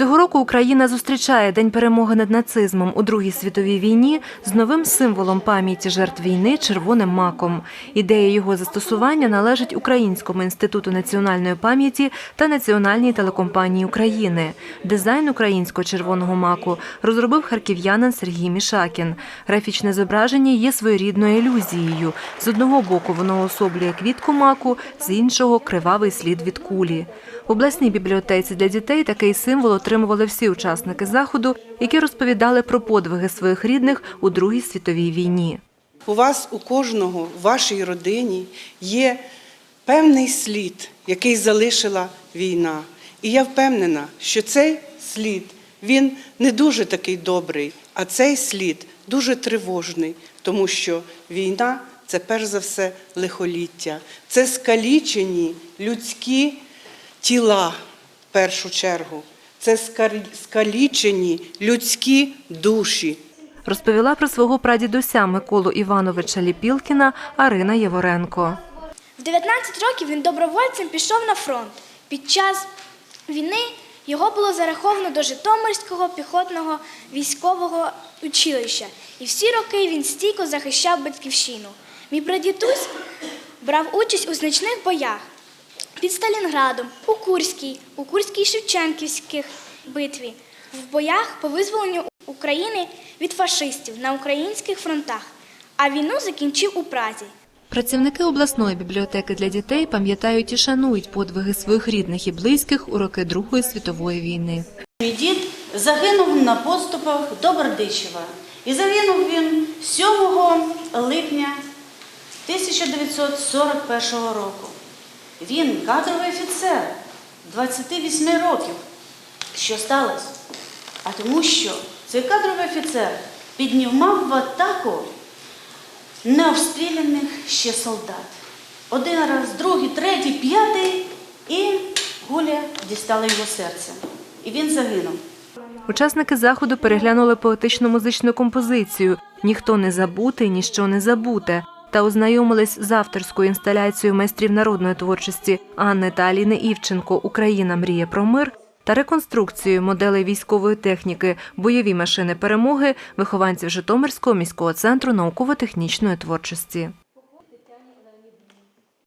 Цього року Україна зустрічає День перемоги над нацизмом у Другій світовій війні з новим символом пам'яті жертв війни червоним маком. Ідея його застосування належить Українському інституту національної пам'яті та Національній телекомпанії України. Дизайн українського червоного маку розробив харків'янин Сергій Мішакін. Графічне зображення є своєрідною ілюзією. З одного боку воно особлює квітку маку, з іншого кривавий слід від кулі. В обласній бібліотеці для дітей такий символ отримували всі учасники заходу, які розповідали про подвиги своїх рідних у Другій світовій війні. У вас у кожного в вашій родині є певний слід, який залишила війна. І я впевнена, що цей слід він не дуже такий добрий, а цей слід дуже тривожний, тому що війна це перш за все лихоліття, це скалічені людські тіла в першу чергу, це скалічені людські душі. Розповіла про свого прадідуся Миколу Івановича Ліпілкіна Арина Єворенко. В 19 років він добровольцем пішов на фронт. Під час війни його було зараховано до Житомирського піхотного військового училища. І всі роки він стійко захищав батьківщину. Мій прадідусь брав участь у значних боях під Сталінградом, у Курській, у Курській Шевченківських битві, в боях по визволенню України від фашистів на українських фронтах. А війну закінчив у Празі. Працівники обласної бібліотеки для дітей пам'ятають і шанують подвиги своїх рідних і близьких у роки Другої світової війни. Мій дід загинув на поступах до Бердичева. І загинув він 7 липня 1941 року. Він кадровий офіцер 28 років. Що сталося? А тому що цей кадровий офіцер піднімав в атаку необстріляних ще солдат. Один раз, другий, третій, п'ятий, і гуля дістала його серце. І він загинув. Учасники заходу переглянули поетичну музичну композицію Ніхто не забутий, ніщо не забуте та ознайомились з авторською інсталяцією майстрів народної творчості Анни та Аліни Івченко Україна мріє про мир та реконструкцією моделей військової техніки бойові машини перемоги вихованців Житомирського міського центру науково-технічної творчості.